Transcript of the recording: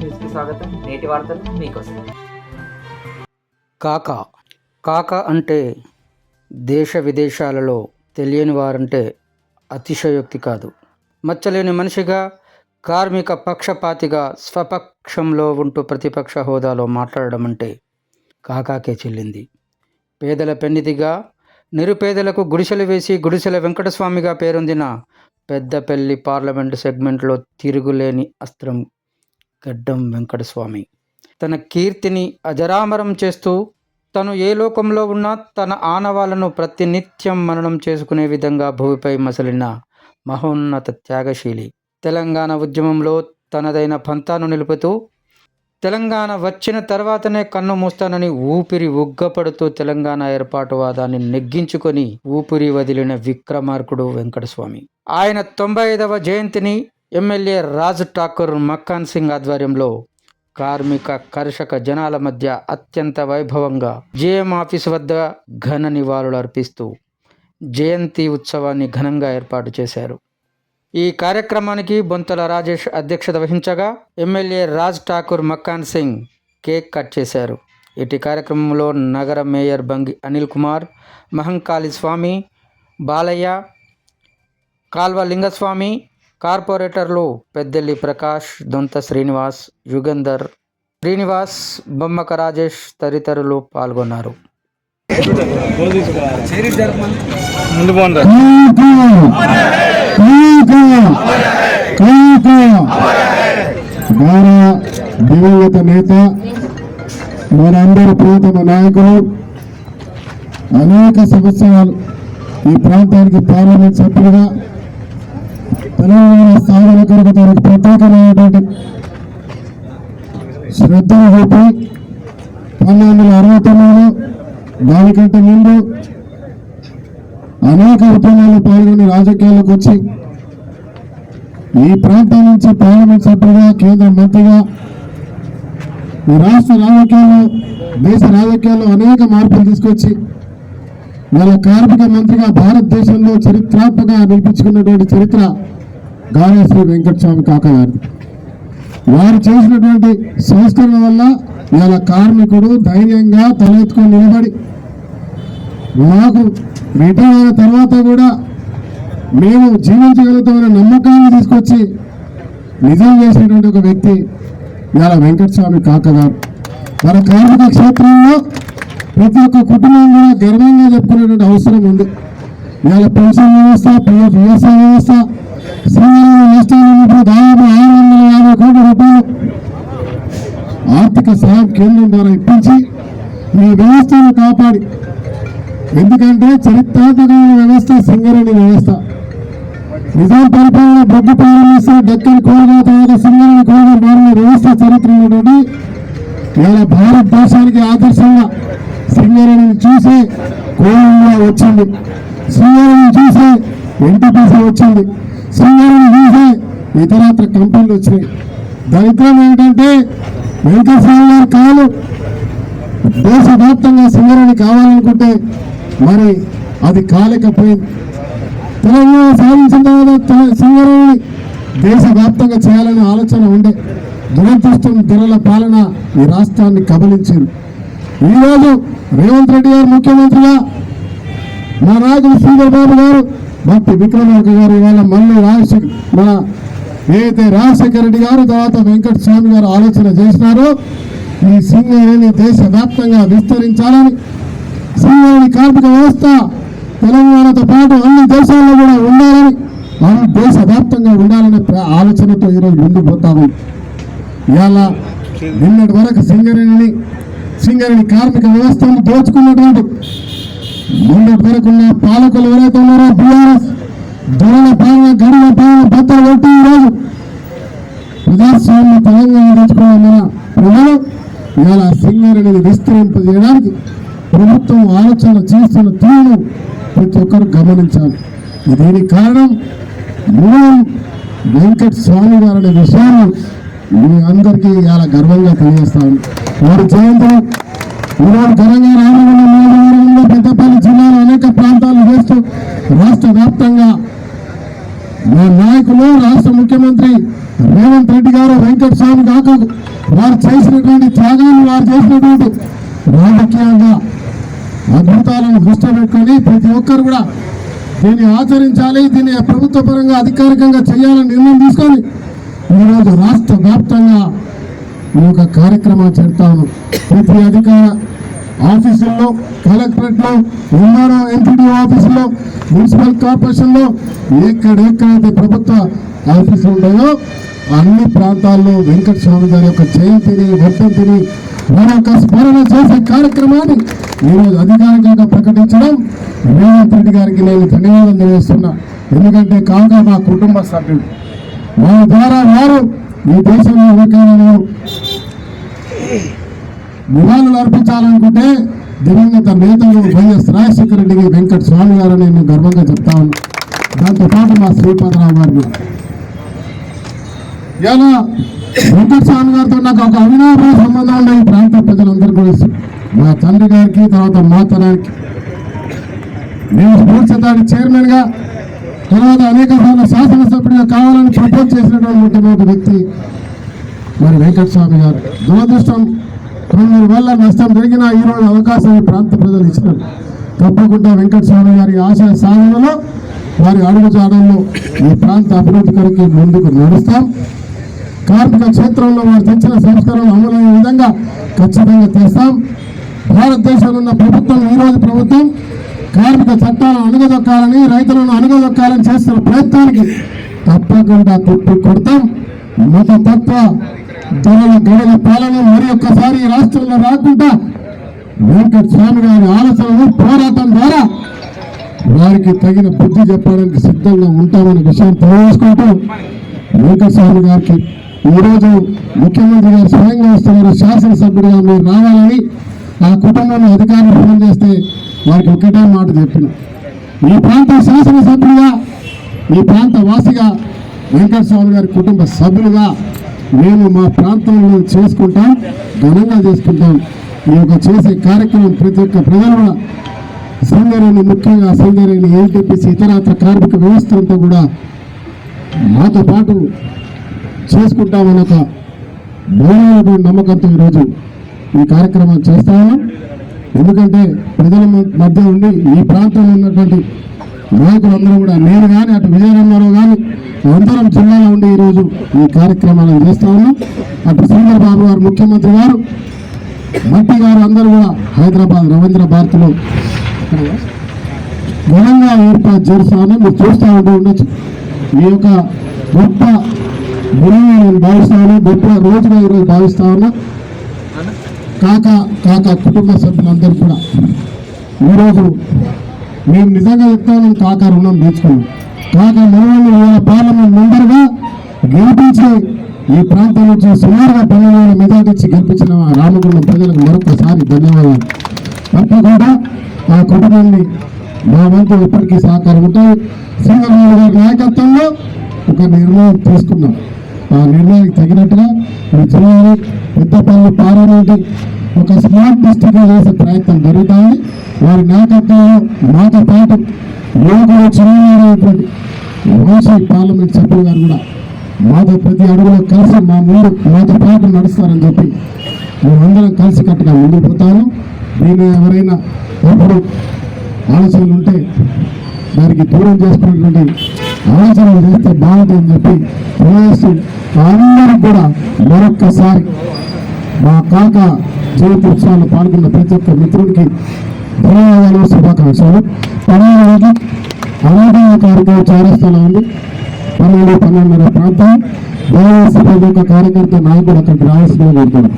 న్యూస్కి స్వాగతం. నేటి వార్తలు మీకోసం. కాక కాక అంటే దేశ విదేశాలలో తెలియని వారంటే అతిశయోక్తి కాదు. మచ్చలేని మనిషిగా కార్మిక పక్షపాతిగా స్వపక్షంలో ఉంటూ ప్రతిపక్ష హోదాలో మాట్లాడడం అంటే కాకాకే చెల్లింది. పేదల పెన్నిదిగా నిరుపేదలకు గుడిసెలు వేసి గుడిసెల వెంకటస్వామిగా పేరొందిన పెద్దపల్లి పార్లమెంటు సెగ్మెంట్లో తిరుగులేని అస్త్రం గడ్డం వెంకటస్వామి. తన కీర్తిని అజరామరం చేస్తూ తను ఏ లోకంలో ఉన్నా తన ఆనవాళ్ళను ప్రతినిత్యం మననం చేసుకునే విధంగా భూమిపై మసలిన మహోన్నత త్యాగశీలి. తెలంగాణ ఉద్యమంలో తనదైన పంతాను నిలుపుతూ తెలంగాణ వచ్చిన తర్వాతనే కన్ను మూస్తానని ఊపిరి ఉగ్గపడుతూ తెలంగాణ ఏర్పాటువాదాన్ని నెగ్గించుకొని ఊపిరి వదిలిన విక్రమార్కుడు వెంకటస్వామి. ఆయన తొంభై ఐదవ జయంతిని ఎమ్మెల్యే రాజ్ ఠాకూర్ మక్కాన్ సింగ్ ఆధ్వర్యంలో కార్మిక కర్షక జనాల మధ్య అత్యంత వైభవంగా జేఎం ఆఫీస్ వద్ద ఘన నివాళులు అర్పిస్తూ జయంతి ఉత్సవాన్ని ఘనంగా ఏర్పాటు చేశారు. ఈ కార్యక్రమానికి బొంతల రాజేష్ అధ్యక్షత వహించగా MLA Raj Thakur Makkan Singh cake cut చేశారు. ఇటు కార్యక్రమంలో నగర మేయర్ బంగి అనిల్ కుమార్ మహంకాళి స్వామి బాలయ్య కాల్వ లింగస్వామి కార్పొరేటర్లు పెద్దెల్లి ప్రకాష్ దొంత శ్రీనివాస్ యుగంధర్ శ్రీనివాస్ బొమ్మక రాజేష్ తదితరులు పాల్గొన్నారు దివంగత నేత మనందరి ప్రియతమ నాయకులు అనేక సంవత్సరాలు ఈ ప్రాంతానికి పార్లమెంట్ సభ్యులుగా తెలంగాణ సాధన కొరకు దానికి ప్రత్యేకమైనటువంటి శ్రద్ధను చూపి పంతొమ్మిది వందల అరవై తొమ్మిదిలో దానికంటే ముందు అనేక ఉద్యమాల్లో పాల్గొని రాజకీయాల్లోకి వచ్చి ఈ ప్రాంతం నుంచి పార్లమెంట్ సభ్యుడిగా కేంద్ర మంత్రిగా ఈ రాష్ట్ర రాజకీయాల్లో దేశ రాజకీయాల్లో అనేక మార్పులు తీసుకొచ్చి వాళ్ళ కార్మిక మంత్రిగా భారతదేశంలో చరిత్రాత్మక నిలిపించుకున్నటువంటి చరిత్ర గాలి శ్రీ వెంకటస్వామి కాక గారిది వారు చేసినటువంటి సంస్కరణ వల్ల ఇవాళ కార్మికుడు ధైర్యంగా తలెత్తుకొని నిలబడి మాకు రిటైర్ అయిన తర్వాత కూడా మేము జీవించగలుగుతామనే నమ్మకాన్ని తీసుకొచ్చి నిజం చేసినటువంటి ఒక వ్యక్తి ఇవాళ వెంకటస్వామి కాక గారు మన కార్మిక క్షేత్రంలో ప్రతి ఒక్క కుటుంబం కూడా గర్వంగా చెప్పుకునేటువంటి అవసరం ఉంది. ఇవాళ పెన్షన్ వ్యవస్థ పిఎఫ్ ఈఎస్ఐ వ్యవస్థ శ్రీరామ నష్టాలు దాదాపు ఆరు వందల యాభై కోట్ల రూపాయలు ఆర్థిక సహాయం కేంద్రం ద్వారా ఇప్పించి ఈ వ్యవస్థను కాపాడి ఎందుకంటే చరిత్రాత్మకమైన వ్యవస్థ సింగరేణి వ్యవస్థ నిజాం పరిపాలన బొగ్గు ప్రారంభిస్తే దక్కన్ కోరుగా తర్వాత సింగరేణి కోరుగా మారిన వ్యవస్థ చరిత్ర ఉన్నటువంటి ఇలా భారతదేశానికి ఆదర్శంగా సింగరేణిని చూసి కోరుగా వచ్చింది. సింగరేణిని చూసి ఎన్టీపీసీ వచ్చింది. సింగరేణి చూసి ఇతరత్ర కంపెనీలు వచ్చినాయి. దరిద్రం ఏంటంటే వెంకటస్వామి గారు కాదు దేశవ్యాప్తంగా సింగరేణి కావాలనుకుంటే మరి అది కాలేకపోయింది. తెలంగాణ సాధించిన తర్వాత తెల- సింగరేణి దేశవ్యాప్తంగా చేయాలనే ఆలోచన ఉండే. దురదృష్టం ధరల పాలన ఈ రాష్ట్రాన్ని కబలించింది. ఈరోజు రేవంత్ రెడ్డి గారు ముఖ్యమంత్రిగా మా నాయకుడు శ్రీధర్ బాబు గారు భక్తి విక్రమార్క గారు ఇవాళ మళ్ళీ రాజశేఖర్ మన ఏదైతే రాజశేఖర రెడ్డి గారు తర్వాత వెంకట స్వామి గారు ఆలోచన చేసినారో ఈ సింగరేణి దేశవ్యాప్తంగా విస్తరించాలని సింగరేణి కార్మిక వ్యవస్థ తెలంగాణతో పాటు అన్ని దేశాల్లో కూడా ఉండాలని అన్ని దేశవ్యాప్తంగా ఉండాలనే ఆలోచనతో ఈరోజు ముందుకు పోతాము. ఇవాళ నిన్నటి వరకు సింగరేణిని సింగరేణి కార్మిక వ్యవస్థను దోచుకున్నటువంటి ముందు వరకు పాలకులు ఎవరైతే ఉన్నారో బీఆర్ఎస్ దొరల పాలన గడిల పాలన బద్దలు కొట్టి ఈరోజు ప్రజాస్వామ్య తెలంగాణ తెచ్చుకోవడం మన ప్రజలు ఇవాళ సింగర్ అనేది విస్తరింపజేయడానికి ప్రభుత్వం ఆలోచన చేస్తున్న తీరును ప్రతి ఒక్కరు గమనించాలి. దీనికి కారణం? మూలం వెంకట స్వామి గారు అనే విషయాన్ని మీ అందరికీ ఇవాళ గర్వంగా తెలియజేస్తాను వారి జయంతి ఈరోజు ఘనంగా రావడం రాష్ట్ర వ్యాప్తంగా మా నాయకులు రాష్ట్ర ముఖ్యమంత్రి రేవంత్ రెడ్డి గారు వెంకట స్వామి కాకు వారు చేసినటువంటి త్యాగాన్ని వారు చేసినటువంటి రాజకీయంగా అద్భుతాలను దృష్టిలో పెట్టుకొని ప్రతి ఒక్కరు కూడా దీన్ని ఆచరించాలి దీన్ని ప్రభుత్వ పరంగా అధికారికంగా చేయాలని నిర్ణయం తీసుకొని ఈరోజు రాష్ట్ర వ్యాప్తంగా ఈ యొక్క కార్యక్రమాలు చేస్తాను ప్రతి అధికార ఆఫీసుల్లో కలెక్టరేట్లో ఎంఆర్ఓ ఎంపీడీ ఆఫీసుల్లో మున్సిపల్ కార్పొరేషన్లో ఎక్కడెక్కడైతే ప్రభుత్వ ఆఫీసులు ఉన్నాయో అన్ని ప్రాంతాల్లో వెంకట స్వామి గారి యొక్క జయంతిని వర్ధంతిని వారి స్మరణ చేసే కార్యక్రమాన్ని ఈరోజు అధికారికంగా ప్రకటించడం రేవంత్ రెడ్డి గారికి నేను ధన్యవాదాలు తెలియజేస్తున్నా. ఎందుకంటే కాగా మా కుటుంబ సభ్యుడు వారి ద్వారా వారు ఈ దేశంలో ఎవరికైనా నేను నివాళులు అర్పించాలనుకుంటే దివంగత నేతలు వైఎస్ రాజశేఖర రెడ్డికి వెంకట స్వామి గారు నేను గర్వంగా చెప్తా ఉన్నాను దాంతోపాటు మా శ్రీపాదరావు గారు ఇలా వెంకట స్వామి గారితో నాకు ఒక అవినాభ సంబంధం ఉండే ఈ ప్రాంత ప్రజలందరూ కూడా తెలుసు. మా తండ్రి గారికి తర్వాత మా తరానికి. నేను స్పోర్ట్స్ అథారిటీ చైర్మన్గా తర్వాత అనేక సార్లు శాసనసభ్యుడిగా కావాలని ప్రపోజ్ చేసినటువంటి మొట్టమొదటి వ్యక్తి మరి వెంకట స్వామి గారు. దురదృష్టం కొన్ని వల్ల నష్టం జరిగిన ఈరోజు అవకాశం ఈ ప్రాంత ప్రజలు ఇచ్చినారు. తప్పకుండా వెంకట స్వామి గారి ఆశయ సాధనలో వారి అడుగుజాడల్లో ఈ ప్రాంత అభివృద్ధి కొరకు ముందుకు నడుస్తాం. కార్మిక క్షేత్రంలో వారు తెచ్చిన సంస్కరణలు అమలయ్యే విధంగా ఖచ్చితంగా చేస్తాం. భారతదేశంలో ఉన్న ప్రభుత్వం ఈరోజు ప్రభుత్వం కార్మిక చట్టాలను అణగదొక్కాలని రైతులను అణగదొక్కాలని చేస్తున్న ప్రయత్నానికి తప్పకుండా తిప్పి కొడతాం. మత తత్వ ధరల పాలన మరి ఒక్కసారి రాష్ట్రంలో రాకుండా వెంకట స్వామి గారి ఆలోచనలు పోరాటం ద్వారా వారికి తగిన బుద్ధి చెప్పడానికి సిద్ధంగా ఉంటామనే విషయం తెలియజేసుకుంటూ వెంకట స్వామి గారికి ఈరోజు ముఖ్యమంత్రి గారు స్వయంగా వస్తున్నారు. శాసనసభ్యుడిగా మీరు రావాలని ఆ కుటుంబంలో అధికారులు ఫోన్ చేస్తే వారికి ఒకటే మాట చెప్పిన. ఈ ప్రాంత శాసనసభ్యుడిగా ఈ ప్రాంత వాసిగా వెంకట స్వామి గారి కుటుంబ సభ్యులుగా మేము మా ప్రాంతంలో చేసుకుంటాం ఘనంగా చేసుకుంటాం. ఈ యొక్క చేసే కార్యక్రమం ప్రతి ఒక్క ప్రజలు కూడా సింగరేణి ముఖ్యంగా సింగరేణి ఏటీపీసీ ఇతరాత్ర కార్మిక వ్యవస్థ అంతా కూడా మాతో పాటు చేసుకుంటామని ఒక బలమైనటువంటి నమ్మకంతో ఈరోజు ఈ కార్యక్రమం చేస్తాము ఎందుకంటే ప్రజల మధ్య ఉండి ఈ ప్రాంతంలో ఉన్నటువంటి నాయకులందరూ కూడా నేను కానీ అటు విజయనగరంలో కానీ అందరం జిల్లాలో ఉండి ఈరోజు ఈ కార్యక్రమాలను చేస్తా ఉన్నాం. అటు శ్రీధర్ గారు ముఖ్యమంత్రి గారు మట్టి గారు అందరూ కూడా హైదరాబాద్ రవీంద్ర భారతిలో ఘనంగా ఏర్పాటు చేస్తామని మీరు చూస్తూ ఉంటూ ఉండొచ్చు. ఈ యొక్క గొప్ప గురువు నేను భావిస్తాను గొప్ప రోజుగా ఈరోజు భావిస్తా ఉన్నా. కాక కాక కుటుంబ సభ్యులందరూ కూడా. ఈరోజు మేము నిజంగా చెప్తామని కాక రుణం తీర్చుకున్నాం కాగా మనవాళ్ళు ఇవాళ పార్లమెంట్ మెంబర్గా గెలిపించి ఈ ప్రాంతం నుంచి సుమారుగా పన్నెండు వేల మెజార్టీ గెలిపించిన రామగుండం ప్రజలకు మరొకసారి ధన్యవాదాలు. తప్పకుండా ఆ కుటుంబాన్ని మా వంతు ఎప్పటికీ సహకారం ఉంటాయి సింగరేణి గారి నాయకత్వంలో ఒక నిర్ణయం తీసుకున్నాం. ఆ నిర్ణయానికి తగినట్టుగా మీ జిల్లాలో పెద్దపల్లి పార్లమెంట్ ఒక స్మార్ట్ డిస్టిక్గా చేసే ప్రయత్నం జరుగుతుంది. వారి నాయకత్వంలో మాతో పాటు యువకులు చిన్నటువంటి వంశీ పార్లమెంట్ సభ్యులు గారు కూడా మాతో ప్రతి అడుగులో కలిసి మా ముందు మాతో పాటు నడుస్తారని చెప్పి మేమందరం కలిసి కట్టుగా ముందుకు పోతాను. దీని ఎవరైనా ఎప్పుడు ఆలోచనలు ఉంటే దానికి దూరం చేసుకున్నటువంటి ఆలోచనలు చేస్తే బాగుంటుందని చెప్పి తెలియజేస్తూ అందరూ కూడా మరొక్కసారి మా కాక జయంతి ఉత్సవాల్లో పాల్గొన్న ప్రతి ఒక్క మిత్రుడికి ధన్యవాదాలు శుభాకాంక్షలు. పన్నెండు అనాథ కార్యక్రమం చారస్థలం ఉంది పన్నెండు పన్నెండున్నర ప్రాంతం దయచేసి ప్రతి ఒక్క కార్యకర్త నాయకుడు అక్కడికి రావాల్సిందిగా కోరుతున్నాను